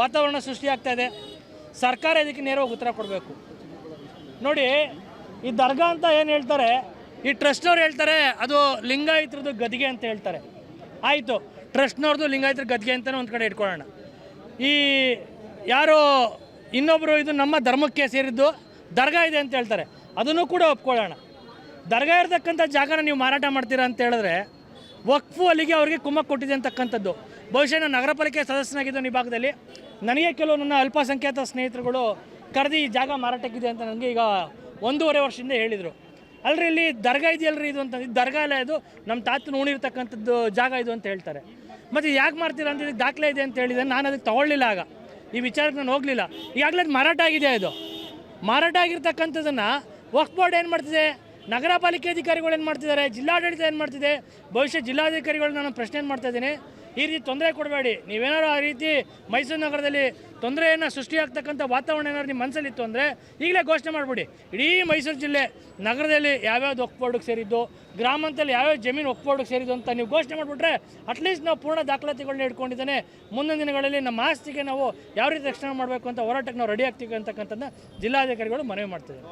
ವಾತಾವರಣ ಸೃಷ್ಟಿಯಾಗ್ತಾ ಇದೆ. ಸರ್ಕಾರ ಇದಕ್ಕೆ ನೇರವಾಗಿ ಉತ್ತರ ಕೊಡಬೇಕು. ನೋಡಿ, ಈ ದರ್ಗಾ ಅಂತ ಏನು ಹೇಳ್ತಾರೆ? ಈ ಟ್ರಸ್ಟ್ನವ್ರು ಹೇಳ್ತಾರೆ, ಅದು ಲಿಂಗಾಯಿತ್ರದ್ದು ಗದಿಗೆ ಅಂತ ಹೇಳ್ತಾರೆ. ಆಯಿತು ಟ್ರಸ್ಟ್ನವ್ರದ್ದು ಲಿಂಗಾಯತರ ಗದಿಗೆ ಅಂತಲೇ ಒಂದು ಕಡೆ ಇಟ್ಕೊಳ್ಳೋಣ. ಈ ಯಾರು ಇನ್ನೊಬ್ಬರು ಇದು ನಮ್ಮ ಧರ್ಮಕ್ಕೆ ಸೇರಿದ್ದು ದರ್ಗಾ ಇದೆ ಅಂತ ಹೇಳ್ತಾರೆ. ಅದನ್ನು ಕೂಡ ಒಪ್ಕೊಳ್ಳೋಣ. ದರ್ಗಾ ಇರತಕ್ಕಂಥ ಜಾಗನ ನೀವು ಮಾರಾಟ ಮಾಡ್ತೀರಾ ಅಂತ ಹೇಳಿದ್ರೆ ವಕ್ಫು ಅಲ್ಲಿಗೆ ಅವರಿಗೆ ಕುಮ್ಮಕ್ಕು ಕೊಟ್ಟಿದೆ ಅಂತಕ್ಕಂಥದ್ದು. ಬಹುಶಃ ನಾನು ನಗರ ಪಾಲಿಕೆ ಈ ಭಾಗದಲ್ಲಿ. ನನಗೆ ಕೆಲವು ನನ್ನ ಅಲ್ಪಸಂಖ್ಯಾತ ಸ್ನೇಹಿತರುಗಳು ಕರೆದು ಈ ಜಾಗ ಮಾರಾಟಕ್ಕಿದೆ ಅಂತ ನನಗೆ ಈಗ ಒಂದೂವರೆ ವರ್ಷದಿಂದ ಹೇಳಿದರು. ಅಲ್ರಿ, ಇಲ್ಲಿ ದರ್ಗಾ ಇದೆಯಲ್ರಿ ಇದು ಅಂತ ದರ್ಗಾ ಅಲ್ಲ ಇದು, ನಮ್ಮ ತಾತನ ಉಣಿರ್ತಕ್ಕಂಥದ್ದು ಜಾಗ ಇದು ಅಂತ ಹೇಳ್ತಾರೆ. ಮತ್ತು ಯಾಕೆ ಮಾಡ್ತೀರಾ ಅಂತ ಇದು ದಾಖಲೆ ಇದೆ ಅಂತ ಹೇಳಿದೆ ನಾನು ಅದಕ್ಕೆ ತೊಗೊಳ್ಳಿಲ್ಲ ಆಗ. ಈ ವಿಚಾರಕ್ಕೆ ನಾನು ಹೋಗಲಿಲ್ಲ. ಈಗಾಗಲೇ ಅದು ಮಾರಾಟ ಆಗಿದೆ ಇದು. ಮಾರಾಟ ಆಗಿರ್ತಕ್ಕಂಥದ್ದನ್ನು ವಕ್ಫ್ ಬೋರ್ಡ್ ಏನು ಮಾಡ್ತಿದೆ? ನಗರ ಪಾಲಿಕೆ ಅಧಿಕಾರಿಗಳು ಏನು ಮಾಡ್ತಿದ್ದಾರೆ? ಜಿಲ್ಲಾಡಳಿತ ಏನು ಮಾಡ್ತಿದೆ? ಭವಿಷ್ಯ ಜಿಲ್ಲಾಧಿಕಾರಿಗಳು ನಾನು ಪ್ರಶ್ನೆ ಏನು ಮಾಡ್ತಾ ಇದ್ದೀನಿ? ಈ ರೀತಿ ತೊಂದರೆ ಕೊಡಬೇಡಿ. ನೀವೇನಾರು ಆ ರೀತಿ ಮೈಸೂರು ನಗರದಲ್ಲಿ ತೊಂದರೆಯನ್ನು ಸೃಷ್ಟಿಯಾಗ್ತಕ್ಕಂಥ ವಾತಾವರಣ ಏನಾದ್ರು ನಿಮ್ಮ ಮನಸ್ಸಲ್ಲಿತ್ತು ಅಂದರೆ ಈಗಲೇ ಘೋಷಣೆ ಮಾಡಿಬಿಡಿ. ಇಡೀ ಮೈಸೂರು ಜಿಲ್ಲೆ ನಗರದಲ್ಲಿ ಯಾವ್ಯಾವ್ದು ಒಕ್ ಬೋರ್ಡ್ಗೆ ಸೇರಿದ್ದು ಗ್ರಾಮಾಂತರಲ್ಲಿ ಯಾವ್ಯಾವ ಜಮೀನು ಒಕ್ಬೋರ್ಡ್ಗೆ ಸೇರಿದ್ದು ಅಂತ ನೀವು ಘೋಷಣೆ ಮಾಡಿಬಿಟ್ರೆ ಅಟ್ಲೀಸ್ಟ್ ನಾವು ಪೂರ್ಣ ದಾಖಲಾತಿಗಳನ್ನ ಇಟ್ಕೊಂಡಿದ್ದೇನೆ ಮುಂದಿನ ದಿನಗಳಲ್ಲಿ ನಮ್ಮ ಆಸ್ತಿಗೆ ನಾವು ಯಾವ ರೀತಿ ರಕ್ಷಣೆ ಮಾಡಬೇಕು ಅಂತ ಹೋರಾಟಕ್ಕೆ ನಾವು ರೆಡಿ ಆಗ್ತೀವಿ ಅಂತಕ್ಕಂಥದ್ದನ್ನ ಜಿಲ್ಲಾಧಿಕಾರಿಗಳು ಮನವಿ ಮಾಡ್ತಿದ್ದಾರೆ.